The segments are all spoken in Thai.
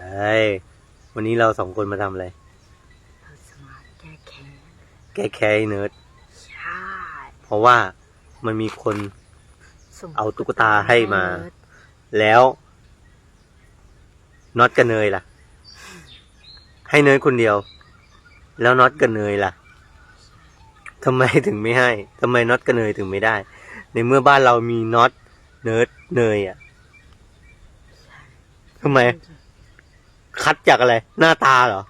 ช่วันนี้เราสองคนมาทำอะไร เราสมาร์ทแก้แค้นแก้แค้นไอ้เนิร์ดใช่เพราะว่ามันมีคน ส่งเอาตุ๊กตาให้มาเนิร์ดแล้วน็อตกับเนยล่ะ ให้เนยคนเดียว แล้วน็อตกับเนยล่ะทำไมถึงไม่ให้ทำไมน็อตกับเนยถึงไม่ได้ ในเมื่อบ้านเรามีน็อตเนิร์ดเนยอะทำไม คัดจากอะไร หน้าตาเหรอ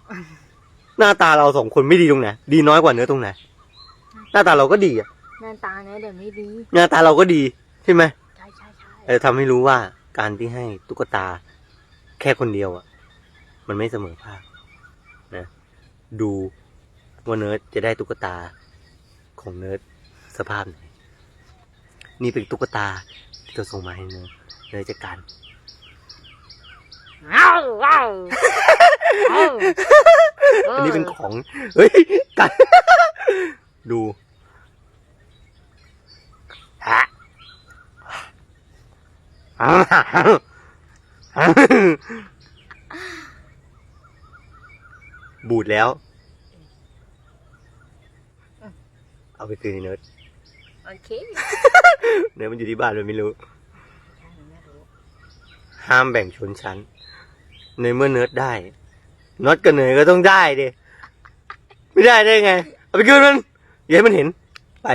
หน้าตาเราสองคนไม่ดีตรงไหนดีน้อยกว่าเนื้อตรงไหนหน้าตาเราก็ดีอะหน้าตาเนี่ยเดี๋ยวไม่ดีหน้าตาเราก็ดีใช่ไหมใช่ใช่ใช่เออทำให้รู้ว่าการที่ให้ตุ๊กตาแค่คนเดียวอะมันไม่เสมอภาคนะดูว่าเนิร์ดจะได้ตุ๊กตาของเนิร์ดสภาพไหนนี่เป็นตุ๊กตาที่เราส่งมาให้เนิร์ดเนิร์ดจัดการ ว้าวว้าวว้าว อันนี้เป็นของ เฮ้ยกันดูฮะบูดแล้ว เอาไปคืนให้เนิร์ดโอเค เนิร์ดมันอยู่ที่บ้านมันไม่รู้ใช่ไม่รู้ ห้ามแบ่งชนชั้น ในเมื่อเนิร์ดได้น็อตกับเนยก็ต้องได้ดิไม่ได้ได้ไง เอาไปคืนมันอย่าให้มันเห็นไป